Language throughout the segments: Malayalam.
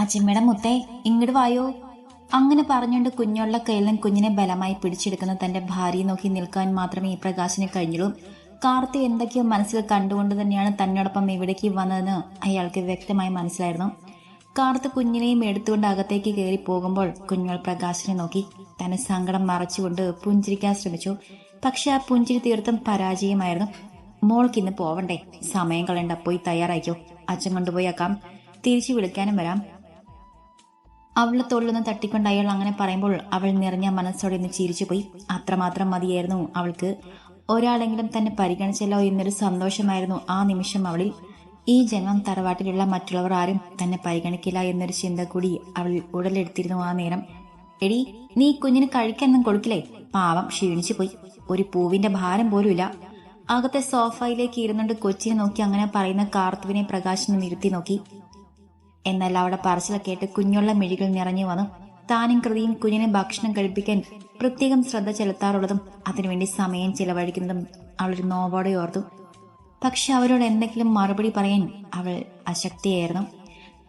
അജിമ്മയുടെ മുത്തേ ഇങ്ങോട്ട് വായോ? അങ്ങനെ പറഞ്ഞുകൊണ്ട് കുഞ്ഞുള്ള കയ്യിലും കുഞ്ഞിനെ ബലമായി പിടിച്ചെടുക്കുന്ന തന്റെ ഭാര്യയെ നോക്കി നിൽക്കാൻ മാത്രമേ ഈ പ്രകാശിനെ കഴിഞ്ഞുള്ളൂ. കാർത്തി എന്തൊക്കെയോ മനസ്സിൽ കണ്ടുകൊണ്ട് തന്നെയാണ് തന്നോടൊപ്പം ഇവിടേക്ക് വന്നതെന്ന് അയാൾക്ക് വ്യക്തമായി മനസ്സിലായിരുന്നു. കാർത്ത് കുഞ്ഞിനെയും എടുത്തുകൊണ്ട് അകത്തേക്ക് കയറി പോകുമ്പോൾ കുഞ്ഞുങ്ങൾ പ്രകാശിനെ നോക്കി തന്നെ സങ്കടം മറച്ചുകൊണ്ട് പുഞ്ചിരിക്കാൻ ശ്രമിച്ചു. പക്ഷെ ആ പുഞ്ചിരി തീർത്തും പരാജയമായിരുന്നു. മോൾക്ക് ഇന്ന് പോവണ്ടേ? സമയം കളയണ്ട പോയി തയ്യാറായിക്കോ. അച്ഛൻ കൊണ്ടുപോയി ആക്കാം. തിരിച്ചു വിളിക്കാനും വരാം. അവളെ തൊള്ളുന്ന തട്ടിക്കൊണ്ട് അയാൾ അങ്ങനെ പറയുമ്പോൾ അവൾ നിറഞ്ഞ മനസ്സോടെ ഒന്ന് ചിരിച്ചു പോയി അത്രമാത്രം മതിയായിരുന്നു അവൾക്ക്. ഒരാളെങ്കിലും തന്നെ പരിഗണിച്ചല്ലോ എന്നൊരു സന്തോഷമായിരുന്നു ആ നിമിഷം അവളിൽ. ഈ ജന്മം തറവാട്ടിലുള്ള മറ്റുള്ളവർ ആരും തന്നെ പരിഗണിക്കില്ല എന്നൊരു ചിന്ത കൂടി അവൾ ഉടലെടുത്തിരുന്നു ആ നേരം. എടി നീ കുഞ്ഞിന് കഴിക്കാനൊന്നും കൊടുക്കില്ലേ? പാവം ക്ഷീണിച്ചു പോയി ഒരു പൂവിന്റെ ഭാരം പോലുമില്ല. അകത്തെ സോഫയിലേക്ക് ഇരുന്നുകൊണ്ട് കൊച്ചിനെ നോക്കി അങ്ങനെ പറയുന്ന കാർത്തുവിനെ പ്രകാശിനെ നിർത്തി നോക്കി. എന്നാൽ അവിടെ പറച്ചിൽ കേട്ട് കുഞ്ഞുള്ള മിഴികൾ നിറഞ്ഞു വന്നു. താനും കൃതിയും കുഞ്ഞിനെ ഭക്ഷണം കഴിപ്പിക്കാൻ പ്രത്യേകം ശ്രദ്ധ ചെലുത്താറുള്ളതും അതിനുവേണ്ടി സമയം ചിലവഴിക്കുന്നതും അവളൊരു നോവോടെ ഓർത്തു. പക്ഷെ അവരോട് എന്തെങ്കിലും മറുപടി പറയാൻ അവൾ അശക്തിയായിരുന്നു.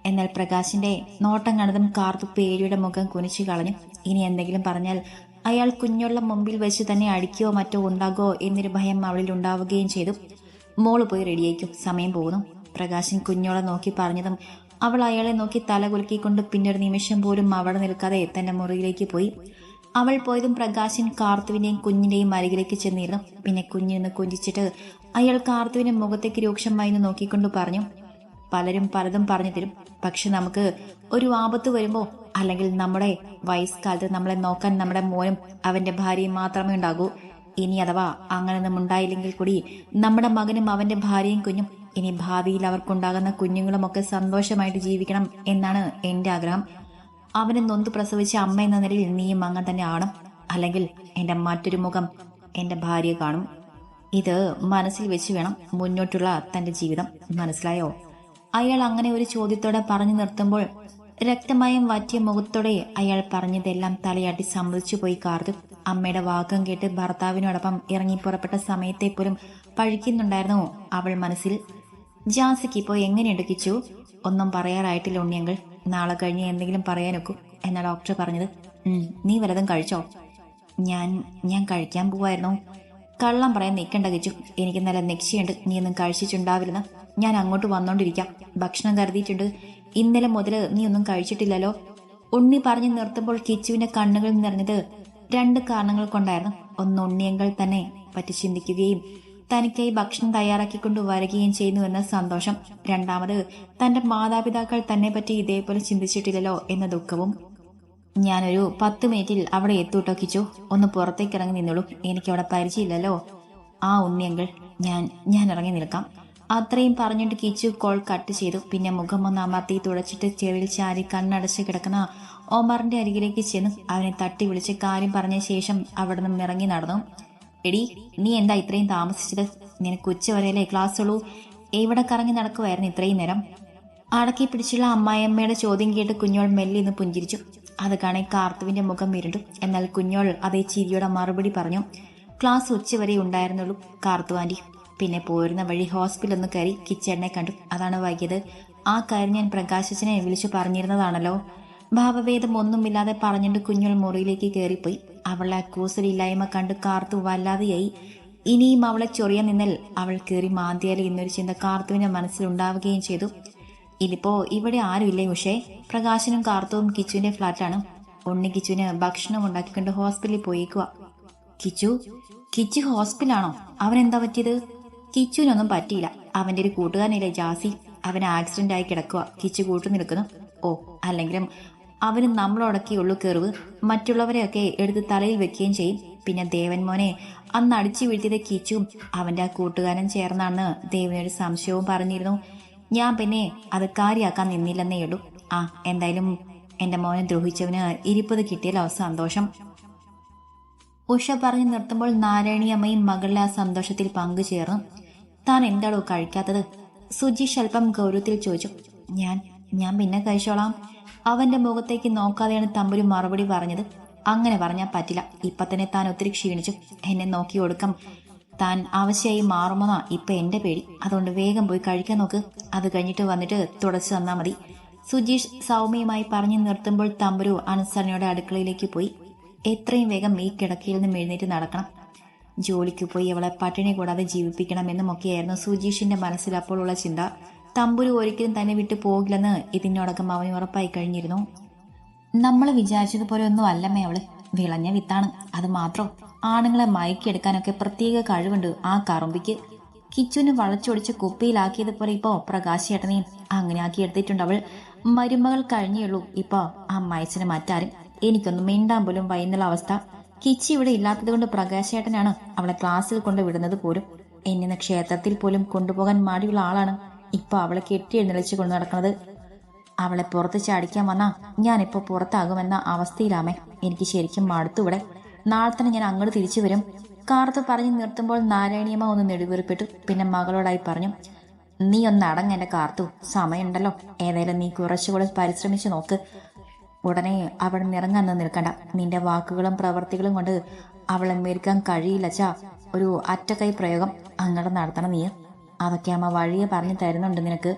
എന്നാൽ പ്രകാശിന്റെ നോട്ടം കണ്ടതും കാർത്തു പേടിയുടെ മുഖം കുനിച്ചു കളഞ്ഞു. ഇനി എന്തെങ്കിലും പറഞ്ഞാൽ അയാൾ കുഞ്ഞുള്ള മുമ്പിൽ വെച്ച് തന്നെ അടിക്കുകയോ മറ്റോ ഉണ്ടാകുമോ എന്നൊരു ഭയം അവളിൽ ഉണ്ടാവുകയും ചെയ്തു. മോൾ പോയി റെഡിയായിക്കും സമയം പോകുന്നു. പ്രകാശൻ കുഞ്ഞോളെ നോക്കി പറഞ്ഞതും അവൾ അയാളെ നോക്കി തല കുലുക്കിക്കൊണ്ട് പിന്നൊരു നിമിഷം പോലും അവിടെ നിൽക്കാതെ തന്റെ മുറിയിലേക്ക് പോയി. അവൾ പോയതും പ്രകാശൻ കാർത്തുവിന്റെയും കുഞ്ഞിന്റെയും അരികിലേക്ക് ചെന്നിരുന്നു. പിന്നെ കുഞ്ഞിന്ന് കുഞ്ചിച്ചിട്ട് അയാൾ കാർത്തുവിന്റെ മുഖത്തേക്ക് രൂക്ഷമായി നോക്കിക്കൊണ്ട് പറഞ്ഞു പലരും പലതും പറഞ്ഞു തരും. പക്ഷെ നമുക്ക് ഒരു ആപത്ത് വരുമ്പോ അല്ലെങ്കിൽ നമ്മുടെ വയസ്സുകാലത്ത് നമ്മളെ നോക്കാൻ നമ്മുടെ മോനും അവന്റെ ഭാര്യയും മാത്രമേ ഉണ്ടാകൂ. ഇനി അഥവാ അങ്ങനെയൊന്നും ഉണ്ടായില്ലെങ്കിൽ കൂടി നമ്മുടെ മകനും അവന്റെ ഭാര്യയും കുഞ്ഞും ഇനി ഭാവിയിൽ അവർക്കുണ്ടാകുന്ന കുഞ്ഞുങ്ങളുമൊക്കെ സന്തോഷമായിട്ട് ജീവിക്കണം എന്നാണ് എന്റെ ആഗ്രഹം. അവനെ നൊന്ത് പ്രസവിച്ച അമ്മ എന്ന നിലയിൽ നീയും അങ്ങനെ തന്നെ ആവണം. അല്ലെങ്കിൽ എന്റെ മറ്റൊരു മുഖം എന്റെ ഭാര്യ കാണും. ഇത് മനസ്സിൽ വെച്ച് വേണം മുന്നോട്ടുള്ള തന്റെ ജീവിതം. മനസ്സിലായോ? അയാൾ അങ്ങനെ ഒരു ചോദ്യത്തോടെ പറഞ്ഞു നിർത്തുമ്പോൾ രക്തമയം വാറ്റിയ മുഖത്തോടെ അയാൾ പറഞ്ഞതെല്ലാം തലയാട്ടി സമ്മതിച്ചു പോയി കാർത്തു അമ്മയുടെ വാക്കം കേട്ട് ഭർത്താവിനോടൊപ്പം ഇറങ്ങി പുറപ്പെട്ട സമയത്തെ പോലും പഴിക്കുന്നുണ്ടായിരുന്നു അവൾ മനസ്സിൽ. ജാസിക്ക് ഇപ്പോൾ എങ്ങനെയുണ്ട് കിച്ചു ഒന്നും പറയാറായിട്ടില്ല ഉണ്ണിയങ്കൾ. നാളെ കഴിഞ്ഞ് എന്തെങ്കിലും പറയാനൊക്കും എന്നാ ഡോക്ടർ പറഞ്ഞത്. നീ വലതും കഴിച്ചോ? ഞാൻ ഞാൻ കഴിക്കാൻ പോവായിരുന്നു. കള്ളം പറയാൻ നിൽക്കണ്ട കിച്ചു. എനിക്ക് നല്ല നിശ്ചയുണ്ട് നീ ഒന്നും കഴിച്ചിട്ടുണ്ടാവില്ലെന്ന്. ഞാൻ അങ്ങോട്ട് വന്നോണ്ടിരിക്കാം. ഭക്ഷണം കരുതിയിട്ടുണ്ട്. ഇന്നലെ മുതൽ നീ ഒന്നും കഴിച്ചിട്ടില്ലല്ലോ. ഉണ്ണി പറഞ്ഞു നിർത്തുമ്പോൾ കിച്ചുവിന്റെ കണ്ണുകൾ നിറഞ്ഞത് രണ്ട് കാരണങ്ങൾ കൊണ്ടായിരുന്നു. ഒന്ന് ഉണ്ണിയങ്കൾ തന്നെ പറ്റി ചിന്തിക്കുകയും തനിക്കായി ഭക്ഷണം തയ്യാറാക്കിക്കൊണ്ട് വരികയും ചെയ്യുന്നു എന്ന സന്തോഷം. രണ്ടാമത് തന്റെ മാതാപിതാക്കൾ തന്നെ പറ്റി ഇതേപോലെ ചിന്തിച്ചിട്ടില്ലല്ലോ എന്ന ദുഃഖവും. ഞാനൊരു പത്ത് മിനിറ്റിൽ അവിടെ എത്തൂട്ടോ കിച്ചു? ഒന്ന് പുറത്തേക്ക് ഇറങ്ങി നിന്നോളൂ. എനിക്കവിടെ പരിചയമില്ലല്ലോ. ആ ഉണ്ണിയങ്കൾ ഞാൻ ഞാൻ ഇറങ്ങി നിൽക്കാം. അത്രയും പറഞ്ഞിട്ട് കിച്ചു കോൾ കട്ട് ചെയ്തു. പിന്നെ മുഖം ഒന്ന് അമർത്തി തുടച്ചിട്ട് ചെവിയിൽ ചാരി കണ്ണടച്ച് കിടക്കുന്ന ഓമറിന്റെ അരികിലേക്ക് ചെന്ന്. അവനെ തട്ടി വിളിച്ച് കാര്യം പറഞ്ഞ ശേഷം അവിടെ നിന്നും ഇറങ്ങി നടന്നു. എടി നീ എന്താ ഇത്രയും താമസിച്ചത്? നിനക്ക് ഉച്ച വരെയല്ലേ ക്ലാസ് ഉള്ളൂ എവിടെ കറങ്ങി നടക്കുമായിരുന്നു ഇത്രയും നേരം? അടക്കി പിടിച്ചുള്ള അമ്മായിയമ്മയുടെ ചോദ്യം കേട്ട് കുഞ്ഞോൾ മെല്ലെ ഇന്ന് പുഞ്ചിരിച്ചു. അത് കാണെ കാർത്തുവിന്റെ മുഖം ഇരുണ്ടു. എന്നാൽ കുഞ്ഞോൾ അതേ ചിരിയുടെ മറുപടി പറഞ്ഞു ക്ലാസ് ഉച്ചവരെ ഉണ്ടായിരുന്നുള്ളൂ കാർത്തു പിന്നെ പോരുന്ന വഴി ഹോസ്പിറ്റലിൽ ഒന്ന് കയറി കിച്ചണിനെ കണ്ടു. അതാണ് വൈകിയത്. ആ കാര്യം ഞാൻ പ്രകാശിച്ചനെ വിളിച്ചു പറഞ്ഞിരുന്നതാണല്ലോ. ഭാവഭേദം ഒന്നുമില്ലാതെ പറഞ്ഞിട്ട് കുഞ്ഞുൾ മുറിയിലേക്ക് കയറിപ്പോയി അവളെ കൂസലില്ലായ്മ കണ്ട് കാർത്തു വല്ലാതെയായി. ഇനിയും അവളെ ചൊറിയ നിന്നൽ അവൾ കയറി മാന്തിയാലേ എന്നൊരു ചിന്ത കാർത്തുവിന്റെ മനസ്സിലുണ്ടാവുകയും ചെയ്തു. ഇതിപ്പോ ഇവിടെ ആരുമില്ലേ ഉഷേ? പ്രകാശനും കാർത്തുവും കിച്ചുവിന്റെ ഫ്ലാറ്റാണ്. ഉണ്ണി കിച്ചുവിന് ഭക്ഷണം ഉണ്ടാക്കിക്കൊണ്ട് ഹോസ്പിറ്റലിൽ പോയേക്കുക കിച്ചു? കിച്ചു ഹോസ്പിറ്റലാണോ? അവൻ എന്താ പറ്റിയത്? കിച്ചുവിനൊന്നും പറ്റിയില്ല. അവന്റെ ഒരു കൂട്ടുകാരനില്ലേ ജാസി? അവൻ ആക്സിഡന്റ് ആയി കിടക്കുക കിച്ചു കൂട്ടു നിൽക്കുന്നു. ഓ അല്ലെങ്കിലും അവന് നമ്മളോടൊക്കെയുള്ളൂ കെറിവ്. മറ്റുള്ളവരെയൊക്കെ എടുത്ത് തലയിൽ വെക്കുകയും ചെയ്യും. പിന്നെ ദേവൻ മോനെ അന്ന് അടിച്ചു വീഴ്ത്തിയത് കീച്ചും അവന്റെ ആ കൂട്ടുകാരൻ ചേർന്നാണ് ദേവനൊരു സംശയവും പറഞ്ഞിരുന്നു. ഞാൻ പിന്നെ അത് കാര്യാക്കാൻ നിന്നില്ലെന്നേ ഉള്ളൂ. ആ എന്തായാലും എന്റെ മോനെ ദ്രോഹിച്ചവന് ഇരിപ്പത് കിട്ടിയല്ലോ. സന്തോഷം. ഉഷ പറഞ്ഞു നിർത്തുമ്പോൾ നാരായണി അമ്മയും മകളുടെ ആ സന്തോഷത്തിൽ പങ്കുചേർന്നു താൻ എന്താണോ കഴിക്കാത്തത്? സുജി അല്പം ഗൗരവത്തിൽ ചോദിച്ചു. ഞാൻ ഞാൻ പിന്നെ കഴിച്ചോളാം. അവന്റെ മുഖത്തേക്ക് നോക്കാതെയാണ് തമ്പുരു മറുപടി പറഞ്ഞത്. അങ്ങനെ പറഞ്ഞാൽ പറ്റില്ല. ഇപ്പൊ തന്നെ താൻ ഒത്തിരി ക്ഷീണിച്ചു. എന്നെ നോക്കി കൊടുക്കാം താൻ ആവശ്യമായി മാറുമെന്നാ ഇപ്പൊ എന്റെ പേടി. അതുകൊണ്ട് വേഗം പോയി കഴിക്കാൻ നോക്ക്. അത് കഴിഞ്ഞിട്ട് വന്നിട്ട് തുടച്ചു തന്നാ മതി. സുജീഷ് സൗമ്യമായി പറഞ്ഞു നിർത്തുമ്പോൾ തമ്പുരു അനുസരണയുടെ അടുക്കളയിലേക്ക് പോയി. എത്രയും വേഗം ഈ കിടക്കയിൽ നിന്നും എഴുന്നേറ്റ് നടക്കണം. ജോലിക്ക് പോയി അവളെ പട്ടിണി കൂടാതെ ജീവിപ്പിക്കണം ജീവിപ്പിക്കണമെന്നുമൊക്കെയായിരുന്നു സുജീഷിന്റെ മനസ്സിൽ അപ്പോഴുള്ള ചിന്ത. തമ്പുരു ഒരിക്കലും തന്നെ വിട്ടു പോകില്ലെന്ന് ഇതിനോടകം അവന് ഉറപ്പായി കഴിഞ്ഞിരുന്നു. നമ്മൾ വിചാരിച്ചതുപോലെ ഒന്നും അല്ലമ്മേ അവൾ. വിളഞ്ഞ വിത്താണ്. അത് മാത്രം ആണുങ്ങളെ മയക്കിയെടുക്കാനൊക്കെ പ്രത്യേക കഴിവുണ്ട് ആ കറുമ്പിക്ക്. കിച്ചുവിന് വളച്ചൊടിച്ച് കുപ്പിയിലാക്കിയതുപോലെ ഇപ്പോ പ്രകാശ് ചേട്ടനെയും അങ്ങനെ ആക്കി എടുത്തിട്ടുണ്ട് അവൾ. മരുമകൾ കഴിഞ്ഞുള്ളൂ ഇപ്പോ മയച്ചിന് മാറ്റാരും. എനിക്കൊന്നും മിണ്ടാൻ പോലും വൈകുന്നുള്ള അവസ്ഥ. കിച്ചി ഇവിടെ ഇല്ലാത്തത് കൊണ്ട് പ്രകാശ് ചേട്ടനാണ് അവളെ ക്ലാസ്സിൽ കൊണ്ട് വിടുന്നത് പോലും. എന്നെ ക്ഷേത്രത്തിൽ പോലും കൊണ്ടുപോകാൻ മാടിയുള്ള ആളാണ്. ഇപ്പൊ അവളെ കെട്ടി എഴുന്നള്ളിച്ച് കൊണ്ട് നടക്കുന്നത് അവളെ പുറത്ത് ചാടിക്കാൻ വന്നാ ഞാനിപ്പോ പുറത്താകുമെന്ന അവസ്ഥയിലാമേ. എനിക്ക് ശരിക്കും മടുത്തുവിടെ. നാളെ തന്നെ ഞാൻ അങ്ങോട്ട് തിരിച്ചു വരും. കാർത്ത് പറഞ്ഞു നിർത്തുമ്പോൾ നാരായണിയമ്മ ഒന്ന് നെടുവീർപ്പിട്ടു. പിന്നെ മകളോടായി പറഞ്ഞു നീ ഒന്ന് അടങ്ങ എന്റെ കാർത്തു. സമയമുണ്ടല്ലോ. ഏതായാലും നീ കുറച്ചുകൂടെ പരിശ്രമിച്ചു നോക്ക്. ഉടനെ അവൾ നിറങ്ങാൻ നിൽക്കണ്ട. നിന്റെ വാക്കുകളും പ്രവർത്തികളും കൊണ്ട് അവളെ മേൽക്കാൻ കഴിയില്ല ചാ ഒരു അറ്റക്കൈ പ്രയോഗം അങ്ങോട്ട് നടത്തണം നീ അതൊക്കെ അമ്മ വഴിയെ പറഞ്ഞു തരുന്നുണ്ട് നിനക്ക്.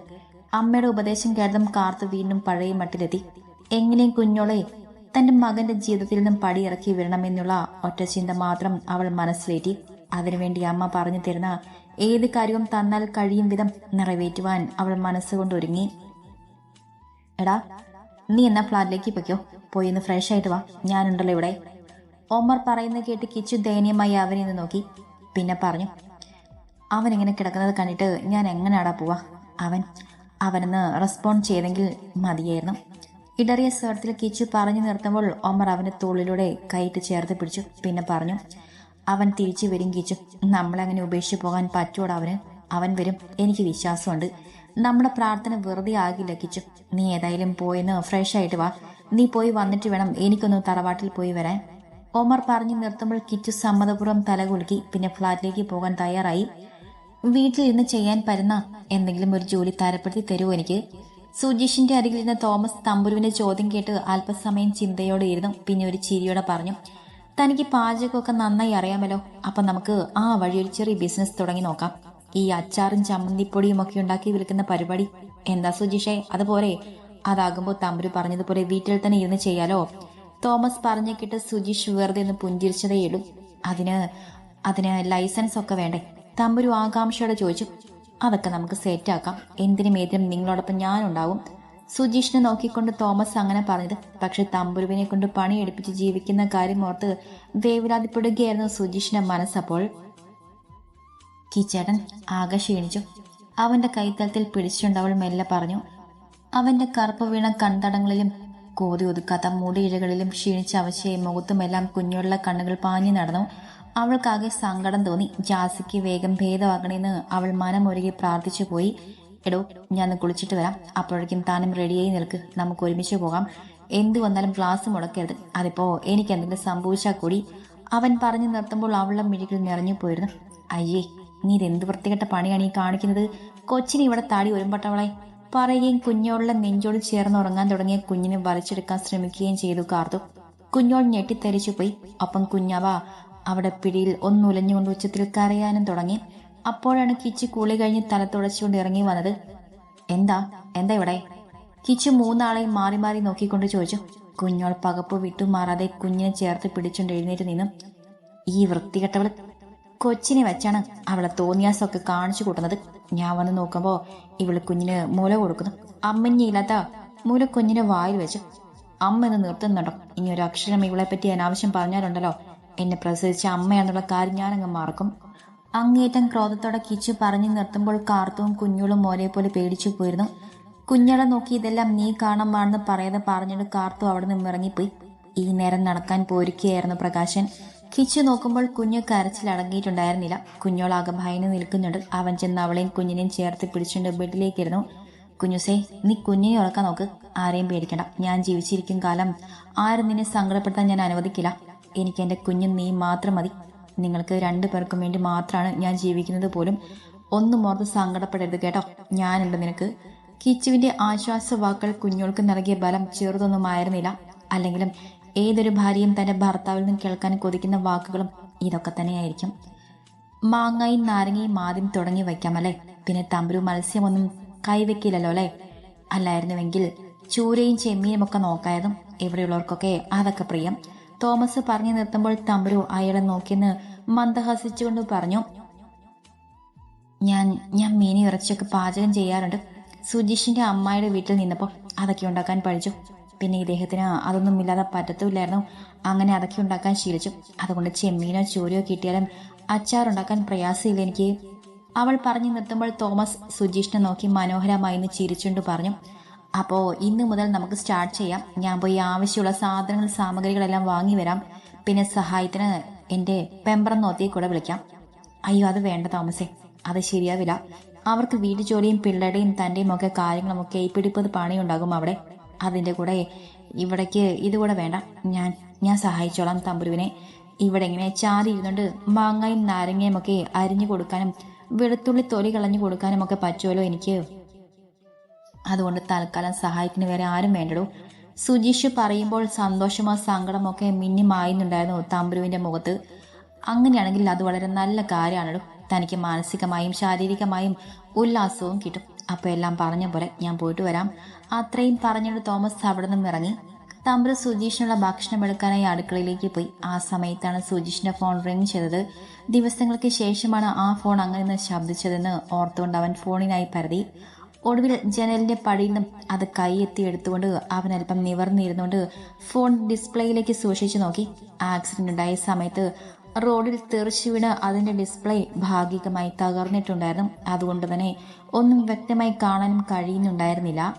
അമ്മയുടെ ഉപദേശം കേട്ടതും കാർത്ത് വീണ്ടും പഴയ മട്ടിലെത്തി. എങ്ങനെയും കുഞ്ഞോളെ തന്റെ മകന്റെ ജീവിതത്തിൽ നിന്നും പടിയിറക്കി വരണമെന്നുള്ള ഒറ്റ ചിന്ത മാത്രം അവൾ മനസ്സിലേറ്റി. അതിനുവേണ്ടി അമ്മ പറഞ്ഞു തരുന്ന ഏത് കാര്യവും തന്നാൽ കഴിയും വിധം നിറവേറ്റുവാൻ അവൾ മനസ്സുകൊണ്ട് ഒരുങ്ങി. എടാ നീ എന്നാ ഫ്ലാറ്റിലേക്ക് പൊയ്ക്കോ? പോയി ഒന്ന് ഫ്രഷ് ആയിട്ട് വാ. ഞാനുണ്ടല്ലോ ഇവിടെ. ഒമർ പറയുന്നത് കേട്ട് കിച്ചു ദയനീയമായി അവനെ നോക്കി. പിന്നെ പറഞ്ഞു അവൻ ഇങ്ങനെ കിടക്കുന്നത് കണ്ടിട്ട് ഞാൻ എങ്ങനെയാടാ പോവാ? അവൻ അവനെന്ന് റെസ്പോണ്ട് ചെയ്തെങ്കിൽ മതിയായിരുന്നു. ഇടറിയ സ്വരത്തിൽ കിച്ചു പറഞ്ഞു നിർത്തുമ്പോൾ ഒമർ അവന്റെ തോളിലൂടെ കൈയിട്ട് ചേർത്ത് പിടിച്ചു. പിന്നെ പറഞ്ഞു അവൻ തിരിച്ചു വരും കിച്ചു. നമ്മളങ്ങനെ ഉപേക്ഷിച്ച് പോകാൻ പറ്റൂടാ അവന്? അവൻ വരും. എനിക്ക് വിശ്വാസമുണ്ട്. നമ്മുടെ പ്രാർത്ഥന വെറുതെ ആകില്ല കിച്ചു. നീ ഏതായാലും പോയെന്ന് ഫ്രഷ് ആയിട്ട് വാ. നീ പോയി വന്നിട്ട് വേണം എനിക്കൊന്ന് തറവാട്ടിൽ പോയി വരാൻ. ഒമർ പറഞ്ഞു നിർത്തുമ്പോൾ കിച്ചു സമ്മതപൂർവം തലകുലുക്കി. പിന്നെ ഫ്ലാറ്റിലേക്ക് പോകാൻ തയ്യാറായി. വീട്ടിൽ ഇരുന്ന് ചെയ്യാൻ പറ്റുന്ന എന്തെങ്കിലും ഒരു ജോലി താരപ്പെടുത്തി തരുമോ എനിക്ക്? സുജീഷിന്റെ അരികിലിരുന്ന തോമസ് തമ്പുരുവിന്റെ ചോദ്യം കേട്ട് അല്പസമയം ചിന്തയോടെ ഇരുന്നു. പിന്നെ ഒരു ചിരിയോടെ പറഞ്ഞു തനിക്ക് പാചകമൊക്കെ നന്നായി അറിയാമല്ലോ. അപ്പൊ നമുക്ക് ആ വഴി ഒരു ചെറിയ ബിസിനസ് തുടങ്ങി നോക്കാം. ഈ അച്ചാറും ചമ്മന്തിപ്പൊടിയും ഒക്കെ ഉണ്ടാക്കി വിൽക്കുന്ന പരിപാടി. എന്താ സുജീഷേ? അതുപോലെ. അതാകുമ്പോൾ തമ്പുരു പറഞ്ഞതുപോലെ വീട്ടിൽ തന്നെ ഇരുന്ന് ചെയ്യാലോ? തോമസ് പറഞ്ഞു കേട്ട് സുജീഷ് വെറുതെ ഒന്ന് പുഞ്ചിരിച്ചതേയുള്ളൂ അതിന് അതിന് ലൈസൻസ് ഒക്കെ വേണ്ടേ? തമ്പുരു ആകാംക്ഷയോടെ ചോദിച്ചു അതൊക്കെ നമുക്ക് സെറ്റാക്കാം എന്തിനും ഏതിനും നിങ്ങളോടൊപ്പം ഞാനുണ്ടാവും? സുജീഷിനെ നോക്കിക്കൊണ്ട് തോമസ് അങ്ങനെ പറഞ്ഞത്. പക്ഷെ തമ്പുരുവിനെ കൊണ്ട് പണിയെടുപ്പിച്ച് ജീവിക്കുന്ന കാര്യം ഓർത്ത് വേവലാതിപ്പെടുകയായിരുന്നു സുജീഷിന്റെ മനസ്സപ്പോൾ. കിച്ചേട്ടൻ ആകെ ക്ഷീണിച്ചു. അവന്റെ കൈത്തലത്തിൽ പിടിച്ചുകൊണ്ട് അവൾ മെല്ലെ പറഞ്ഞു. അവന്റെ കറുപ്പ് വീണ കൺതടങ്ങളിലും കോതി ഒതുക്കാത്ത മുടിയിഴകളിലും ക്ഷീണിച്ച അവശയും മുഖത്തുമെല്ലാം കുഞ്ഞുള്ള കണ്ണുകൾ പാഞ്ഞു നടന്നു. അവൾക്കാകെ സങ്കടം തോന്നി. ജാസിക്ക് വേഗം ഭേദമാകണമെന്ന് അവൾ മനമൊരുകി പ്രാർത്ഥിച്ചു പോയി. എടോ ഞാൻ കുളിച്ചിട്ട് വരാം. അപ്പോഴേക്കും താനും റെഡിയായി നിൽക്ക്. നമുക്ക് ഒരുമിച്ച് പോകാം. എന്തു വന്നാലും ക്ലാസ് മുടക്കരുത്. അതിപ്പോ എനിക്ക് എന്തെങ്കിലും സംഭവിച്ചാൽ കൂടി. അവൻ പറഞ്ഞു നിർത്തുമ്പോൾ അവളുടെ മിഴികൾ നിറഞ്ഞു പോയിരുന്നു. അയ്യേ നീ ഇതെന്ത് വൃത്തികെട്ട പണിയാണ് ഈ കാണിക്കുന്നത്? കൊച്ചിനെ ഇവിടെ താടി ഒരുമ്പട്ടവളെ പറയുകയും കുഞ്ഞോളുടെ നെഞ്ചോട് ചേർന്ന് ഉറങ്ങാൻ തുടങ്ങിയ കുഞ്ഞിനെ വലിച്ചെടുക്കാൻ ശ്രമിക്കുകയും ചെയ്തു കാർത്തു. കുഞ്ഞോൾ ഞെട്ടിത്തെറിച്ചു പോയി. ഒപ്പം കുഞ്ഞാവ അവിടെ പിടിയിൽ ഒന്നുലഞ്ഞുകൊണ്ട് ഉച്ചത്തിൽ കരയാനും തുടങ്ങി. അപ്പോഴാണ് കിച്ചു കൂളി കഴിഞ്ഞ് തല തുടച്ചുകൊണ്ട് ഇറങ്ങി വന്നത്. എന്താ? എന്താ ഇവിടെ? കിച്ചു മൂന്നാളെയും മാറി മാറി നോക്കിക്കൊണ്ട് ചോദിച്ചു. കുഞ്ഞോൾ പകപ്പ് വിട്ടു മാറാതെ കുഞ്ഞിനെ ചേർത്ത് പിടിച്ചുകൊണ്ട് എഴുന്നേറ്റ് നിന്നും. ഈ വൃത്തികെട്ടവൾ കൊച്ചിനെ വെച്ചാണ് അവളെ തോന്നിയാസൊക്കെ കാണിച്ചു കൂട്ടുന്നത്. ഞാൻ വന്ന് നോക്കുമ്പോ ഇവൾ കുഞ്ഞിന് മുല കൊടുക്കുന്നു. അമ്മഞ്ഞില്ലാത്ത മുല കുഞ്ഞിനെ വായിൽ വെച്ചു. അമ്മ എന്ന് നിർത്തുന്നുണ്ടോ? ഇനി ഒരു അക്ഷരം ഇവളെ പറ്റി അനാവശ്യം പറഞ്ഞാലുണ്ടല്ലോ. എന്നെ പ്രസവിച്ച അമ്മയാണെന്നുള്ള കാര്യം ഞാനങ്ങ് മറക്കും. അങ്ങേറ്റം ക്രോധത്തോടെ കിച്ചു പറഞ്ഞു നിർത്തുമ്പോൾ കാർത്തവും കുഞ്ഞുകളും ഒരേപോലെ പേടിച്ചു പോയിരുന്നു. കുഞ്ഞളെ നോക്കി ഇതെല്ലാം നീ കാണാമാണെന്ന് പറയാതെ പറഞ്ഞിട്ട് കാർത്തു അവിടെ നിന്ന് ഇറങ്ങിപ്പോയി. ഈ നേരം നടക്കാൻ പോരിക്കുകയായിരുന്നു പ്രകാശൻ. കിച്ചു നോക്കുമ്പോൾ കുഞ്ഞു കരച്ചിൽ അടങ്ങിയിട്ടുണ്ടായിരുന്നില്ല. കുഞ്ഞോളാകെ ഭയന്ന് നിൽക്കുന്നുണ്ട്. അവൻ ചെന്ന് അവളെയും കുഞ്ഞിനെയും ചേർത്ത് പിടിച്ചുകൊണ്ട് ബെഡിലേക്കിരുന്നു. കുഞ്ഞുസേ നീ കുഞ്ഞിനെ ഉറക്കാൻ നോക്ക്. ആരെയും പേടിക്കണ്ട. ഞാൻ ജീവിച്ചിരിക്കും കാലം. ആരും നിന്നെ സങ്കടപ്പെടുത്താൻ ഞാൻ അനുവദിക്കില്ല. എനിക്ക് എന്റെ കുഞ്ഞും നീ മാത്രം മതി. നിങ്ങൾക്ക് രണ്ടു പേർക്കും വേണ്ടി മാത്രമാണ് ഞാൻ ജീവിക്കുന്നത് പോലും. ഒന്നും ഓർത്ത് സങ്കടപ്പെടരുത് കേട്ടോ. ഞാനുണ്ട് നിനക്ക്. കിച്ചുവിന്റെ ആശ്വാസ വാക്കുകൾ കുഞ്ഞോൾക്ക് നൽകിയ ബലം ചെറുതൊന്നുമായിരുന്നില്ല അല്ലെങ്കിലും ഏതൊരു ഭാര്യയും തന്റെ ഭർത്താവിൽ നിന്ന് കേൾക്കാൻ കൊതിക്കുന്ന വാക്കുകളും ഇതൊക്കെ തന്നെയായിരിക്കും. മാങ്ങയും നാരങ്ങയും ആദ്യം തുടങ്ങി വയ്ക്കാമല്ലേ പിന്നെ തമ്പുരു മത്സ്യമൊന്നും കൈവയ്ക്കില്ലല്ലോ അല്ലേ? അല്ലായിരുന്നുവെങ്കിൽ ചൂരയും ചെമ്മീനും ഒക്കെ നോക്കായതും ഇവിടെയുള്ളവർക്കൊക്കെ അതൊക്കെ പ്രിയം. തോമസ് പറഞ്ഞു നിർത്തുമ്പോൾ തമ്പുരു അയാളെ നോക്കിയെന്ന് മന്ദഹസിച്ചുകൊണ്ട് പറഞ്ഞു ഞാൻ ഞാൻ മീനി ഇറച്ചിയൊക്കെ പാചകം ചെയ്യാറുണ്ട്. സുജീഷിന്റെ അമ്മായിയുടെ വീട്ടിൽ നിന്നപ്പോൾ അതൊക്കെ ഉണ്ടാക്കാൻ പഠിച്ചു. പിന്നെ ഇദ്ദേഹത്തിന് അതൊന്നും ഇല്ലാതെ പറ്റത്തുമില്ലായിരുന്നു. അങ്ങനെ അതൊക്കെ ഉണ്ടാക്കാൻ ശീലിച്ചു. അതുകൊണ്ട് ചെമ്മീനോ ചൂരയോ കിട്ടിയാലും അച്ചാറുണ്ടാക്കാൻ പ്രയാസമില്ല എനിക്ക്. അവൾ പറഞ്ഞു നിർത്തുമ്പോൾ തോമസ് സുജീഷിനെ നോക്കി മനോഹരമായി ചിരിച്ചുകൊണ്ട് പറഞ്ഞു അപ്പോൾ ഇന്ന് മുതൽ നമുക്ക് സ്റ്റാർട്ട് ചെയ്യാം. ഞാൻ പോയി ആവശ്യമുള്ള സാധനങ്ങൾ സാമഗ്രികളെല്ലാം വാങ്ങി വരാം. പിന്നെ സഹായത്തിന് എന്റെ പെമ്പറം നോത്തി കൂടെ വിളിക്കാം. അയ്യോ അത് വേണ്ട താമസേ. അത് ശരിയാവില്ല. അവർക്ക് വീട്ടു ജോലിയും പിള്ളേരുടെയും തന്റെയും ഒക്കെ കാര്യങ്ങളും ഒക്കെ പിടിപ്പത് പണിയുണ്ടാകും അവിടെ. അതിന്റെ കൂടെ ഇവിടേക്ക് ഇതുകൂടെ വേണ്ട. ഞാൻ ഞാൻ സഹായിച്ചോളാം തമ്പുരുവിനെ. ഇവിടെ ഇങ്ങനെ ചാരി ഇരുന്നുകൊണ്ട് മാങ്ങയും നാരങ്ങയും ഒക്കെ അരിഞ്ഞു കൊടുക്കാനും വെളുത്തുള്ളി തൊലി കളഞ്ഞു കൊടുക്കാനും ഒക്കെ പറ്റുമല്ലോ എനിക്ക്. അതുകൊണ്ട് തൽക്കാലം സഹായിക്കുന്ന വേറെ ആരും വേണ്ടടൂ. സുജീഷ് പറയുമ്പോൾ സന്തോഷമോ സങ്കടമോ ഒക്കെ മിന്നി മായുന്നുണ്ടായിരുന്നു തമ്പുരുവിന്റെ മുഖത്ത്. അങ്ങനെയാണെങ്കിൽ അത് വളരെ നല്ല കാര്യമാണല്ലോ തനിക്ക് മാനസികമായും ശാരീരികമായും ഉല്ലാസവും കിട്ടും. അപ്പോൾ എല്ലാം പറഞ്ഞ പോലെ ഞാൻ പോയിട്ട് വരാം. അത്രയും പറഞ്ഞിട്ട് തോമസ് അവിടെ നിന്നും ഇറങ്ങി. തമ്പുരു സുജീഷിനുള്ള ഭക്ഷണം എടുക്കാനായി അടുക്കളയിലേക്ക് പോയി. ആ സമയത്താണ് സുജീഷിന്റെ ഫോൺ റിംഗ് ചെയ്തത്. ദിവസങ്ങൾക്ക് ശേഷമാണ് ആ ഫോൺ അങ്ങനെ ശബ്ദിച്ചതെന്ന് ഓർത്തുകൊണ്ട് അവൻ ഫോണിനായി പരതി. ഒടുവിൽ ജനലിന്റെ പടിയിൽ നിന്നും അത് കൈയെത്തി എടുത്തുകൊണ്ട് അവൻ അല്പം നിവർന്നിരുന്നുകൊണ്ട് ഫോൺ ഡിസ്പ്ലേയിലേക്ക് സൂക്ഷിച്ചു നോക്കി. ആക്സിഡന്റ് ഉണ്ടായ സമയത്ത് റോഡിൽ തെറിച്ചു വീണ് അതിന്റെ ഡിസ്പ്ലേ ഭാഗികമായി തകർന്നിട്ടുണ്ടായിരുന്നു. അതുകൊണ്ട് തന്നെ ഒന്നും വ്യക്തമായി കാണാനും കഴിയുന്നുണ്ടായിരുന്നില്ല.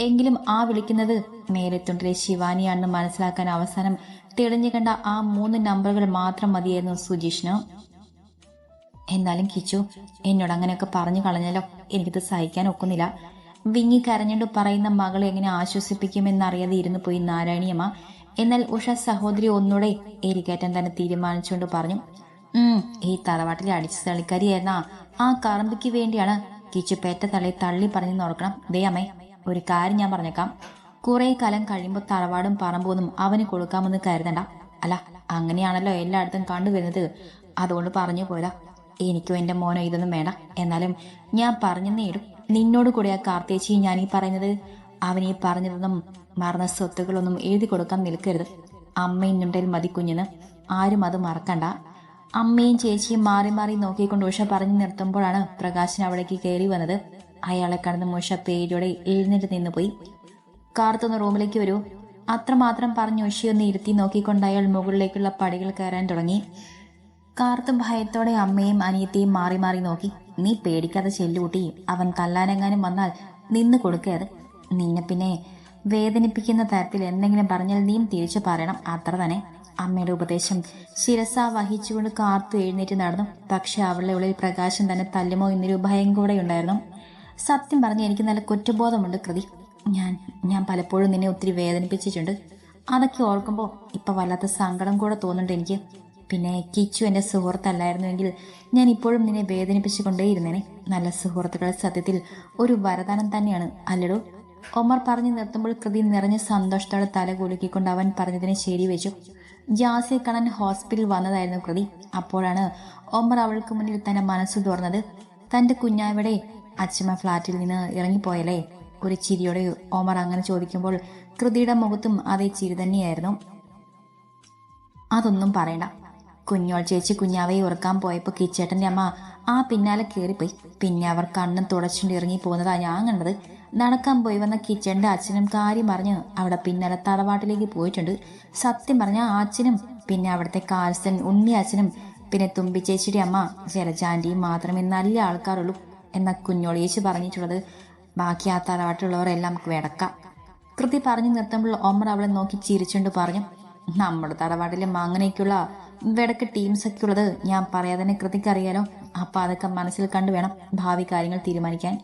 എങ്കിലും ആ വിളിക്കുന്നത് മേലെത്തുണ്ടിലെ ശിവാനിയാണെന്ന് മനസ്സിലാക്കാൻ അവസാനം തെളിഞ്ഞു കണ്ട ആ മൂന്ന് നമ്പറുകൾ മാത്രം മതിയായിരുന്നു സുജീഷിന്. എന്നാലും കിച്ചു എന്നോട് അങ്ങനെയൊക്കെ പറഞ്ഞു കളഞ്ഞല്ലോ എനിക്കിത് സഹിക്കാൻ ഒക്കുന്നില്ല. വിങ്ങി കരഞ്ഞുകൊണ്ട് പറയുന്ന മകളെ എങ്ങനെ ആശ്വസിപ്പിക്കുമെന്നറിയാതെ ഇരുന്നു പോയി നാരായണിയമ്മ. എന്നാൽ ഉഷ സഹോദരി ഒന്നുകൂടെ എരികേറ്റം തന്നെ തീരുമാനിച്ചുകൊണ്ട് പറഞ്ഞു ഉം ഈ തറവാട്ടിലെ അടിച്ച തളിക്കാരിയായിരുന്ന ആ കറമ്പിക്ക് വേണ്ടിയാണ് കിച്ചു പേറ്റ തള്ളി തള്ളി പറഞ്ഞു നോക്കണം ദേ അമ്മേ ഒരു കാര്യം ഞാൻ പറഞ്ഞേക്കാം. കുറെ കാലം കഴിയുമ്പോൾ തറവാടും പറമ്പൊന്നും അവന് കൊടുക്കാമെന്ന് കരുതണ്ട. അല്ല അങ്ങനെയാണല്ലോ എല്ലായിടത്തും കണ്ടുവരുന്നത്. അതുകൊണ്ട് പറഞ്ഞു പോയതാ. എനിക്കും എന്റെ മോനോ ഇതൊന്നും വേണ്ട. എന്നാലും ഞാൻ പറഞ്ഞു നേടും നിന്നോട് കൂടെ ആ കാർത്തേച്ചി ഞാൻ ഈ പറയുന്നത് അവനീ പറഞ്ഞതൊന്നും മറന്ന സ്വത്തുകളൊന്നും എഴുതി കൊടുക്കാൻ നിൽക്കരുത്. അമ്മയും നുണ്ടൽ മതി കുഞ്ഞിന്. ആരും അത് മറക്കണ്ട. അമ്മയും ചേച്ചിയും മാറി മാറി നോക്കിക്കൊണ്ട് ഉഷ പറഞ്ഞു നിർത്തുമ്പോഴാണ് പ്രകാശൻ അവിടേക്ക് കയറി വന്നത്. അയാളെ കടന്ന് ഉഷ പേടിയോടെ എഴുന്നേറ്റ് നിന്ന് പോയി. കാർത്തൊന്ന് റൂമിലേക്ക് വരൂ. അത്രമാത്രം പറഞ്ഞ് ഉഷയൊന്ന് ഇരുത്തി നോക്കിക്കൊണ്ട് അയാൾ മുകളിലേക്കുള്ള പടികൾ കയറാൻ തുടങ്ങി. കാർത്ത് ഭയത്തോടെ അമ്മയും അനിയത്തെയും മാറി മാറി നോക്കി. നീ പേടിക്കാതെ ചെല്ലുകൂട്ടി അവൻ തല്ലാനെങ്ങാനും വന്നാൽ നിന്ന് കൊടുക്കരുത്. നിന്നെ പിന്നെ വേദനിപ്പിക്കുന്ന തരത്തിൽ എന്തെങ്കിലും പറഞ്ഞാൽ നീയും തിരിച്ചു പറയണം. അത്ര തന്നെ. അമ്മയുടെ ഉപദേശം ശിരസ വഹിച്ചുകൊണ്ട് കാർത്തു എഴുന്നേറ്റ് നടന്നു. പക്ഷെ അവളുടെ ഉള്ളിൽ പ്രകാശം തന്നെ തല്ലുമോ എന്നൊരു ഭയം കൂടെ ഉണ്ടായിരുന്നു. സത്യം പറഞ്ഞ് എനിക്ക് നല്ല കുറ്റബോധമുണ്ട് കൃതി. ഞാൻ ഞാൻ പലപ്പോഴും നിന്നെ ഒത്തിരി വേദനിപ്പിച്ചിട്ടുണ്ട്. അതൊക്കെ ഓർക്കുമ്പോൾ ഇപ്പൊ വല്ലാത്ത സങ്കടം കൂടെ തോന്നുന്നുണ്ട് എനിക്ക്. പിന്നെ കിച്ചു എന്റെ സുഹൃത്തല്ലായിരുന്നുവെങ്കിൽ ഞാൻ ഇപ്പോഴും നിന്നെ വേദനിപ്പിച്ചുകൊണ്ടേയിരുന്നേനെ നല്ല സുഹൃത്തുക്കൾ സത്യത്തിൽ ഒരു വരദാനം തന്നെയാണ് അല്ലടോ? ഒമർ പറഞ്ഞു നിർത്തുമ്പോൾ കൃതി നിറഞ്ഞ സന്തോഷത്തോടെ തല കുലുക്കിക്കൊണ്ട് അവൻ പറഞ്ഞതിനെ ശരി വെച്ചു. ജാസിയെ കാണാൻ ഹോസ്പിറ്റലിൽ വന്നതായിരുന്നു കൃതി. അപ്പോഴാണ് ഒമർ അവൾക്ക് മുന്നിൽ തന്റെ മനസ്സ് തുറന്നത്. തന്റെ കുഞ്ഞാവിടെ അച്ഛമ്മ ഫ്ലാറ്റിൽ നിന്ന് ഇറങ്ങിപ്പോയല്ലേ? ഒരു ചിരിയോടെ ഒമർ അങ്ങനെ ചോദിക്കുമ്പോൾ കൃതിയുടെ മുഖത്തും അതേ ചിരി തന്നെയായിരുന്നു. അതൊന്നും പറയണ്ട. കുഞ്ഞോൾ ചേച്ചി കുഞ്ഞാവയെ ഉറക്കാൻ പോയപ്പോൾ കിച്ചേട്ടന്റെ അമ്മ ആ പിന്നാലെ കയറിപ്പോയി പിന്നെ അവർ കണ്ണും തുടച്ചുകൊണ്ട് ഇറങ്ങി പോകുന്നതാ ഞാൻ കണ്ടത്. നടക്കാൻ പോയി വന്ന കിച്ചേന്റെ അച്ഛനും കാര്യം പറഞ്ഞ് അവിടെ പിന്നാലെ തറവാട്ടിലേക്ക് പോയിട്ടുണ്ട്. സത്യം പറഞ്ഞ ആ അച്ഛനും പിന്നെ അവിടുത്തെ കാൽസൻ ഉണ്ണി അച്ഛനും പിന്നെ തുമ്പി ചേച്ചിയുടെ അമ്മ ജലജാന്റിയും മാത്രമേ നല്ല ആൾക്കാരുള്ളൂ എന്ന കുഞ്ഞോൾ ചേച്ചി പറഞ്ഞിട്ടുള്ളത്. ബാക്കി ആ തറവാട്ടിലുള്ളവരെല്ലാം വിടക്കാം. കൃതി പറഞ്ഞു നിർത്തുമ്പോൾ ഒമർ അവളെ നോക്കി ചിരിച്ചുകൊണ്ട് പറഞ്ഞു നമ്മുടെ തറവാട്ടിലെ അങ്ങനെയൊക്കെയുള്ള വെടക്ക് ടീംസ് ഒക്കെ ഉള്ളത് ഞാൻ പറയാതെ തന്നെ കൃതിക്കറിയാലോ. അപ്പൊ അതൊക്കെ മനസ്സിൽ കണ്ടു വേണം ഭാവി കാര്യങ്ങൾ തീരുമാനിക്കാൻ.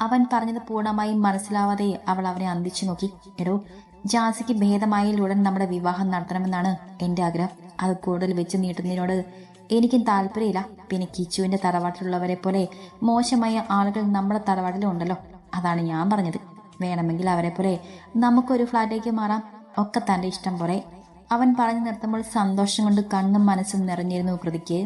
അവൻ പറഞ്ഞത് പൂർണമായും മനസ്സിലാവാതെ അവൾ അവനെ അന്തിച്ചു നോക്കി. എടോ ജാസിക്ക് ഭേദമായാൽ ഉടൻ നമ്മുടെ വിവാഹം നടത്തണമെന്നാണ് എന്റെ ആഗ്രഹം. അത് കൂടുതൽ വെച്ച് നീട്ടുന്നതിനോട് എനിക്കും താല്പര്യമില്ല. പിന്നെ കിച്ചുവിന്റെ തറവാട്ടിലുള്ളവരെ പോലെ മോശമായ ആളുകൾ നമ്മുടെ തറവാട്ടിലും ഉണ്ടല്ലോ. അതാണ് ഞാൻ പറഞ്ഞത്. വേണമെങ്കിൽ അവരെ പോലെ നമുക്കൊരു ഫ്ലാറ്റിലേക്ക് മാറാം. ഒക്കെ തന്റെ ഇഷ്ടം പോലെ അവൻ പറഞ്ഞു നിർത്തുമ്പോൾ സന്തോഷം കൊണ്ട് കണ്ണും മനസ്സും നിറഞ്ഞിരുന്നു കൃതിക്ക്.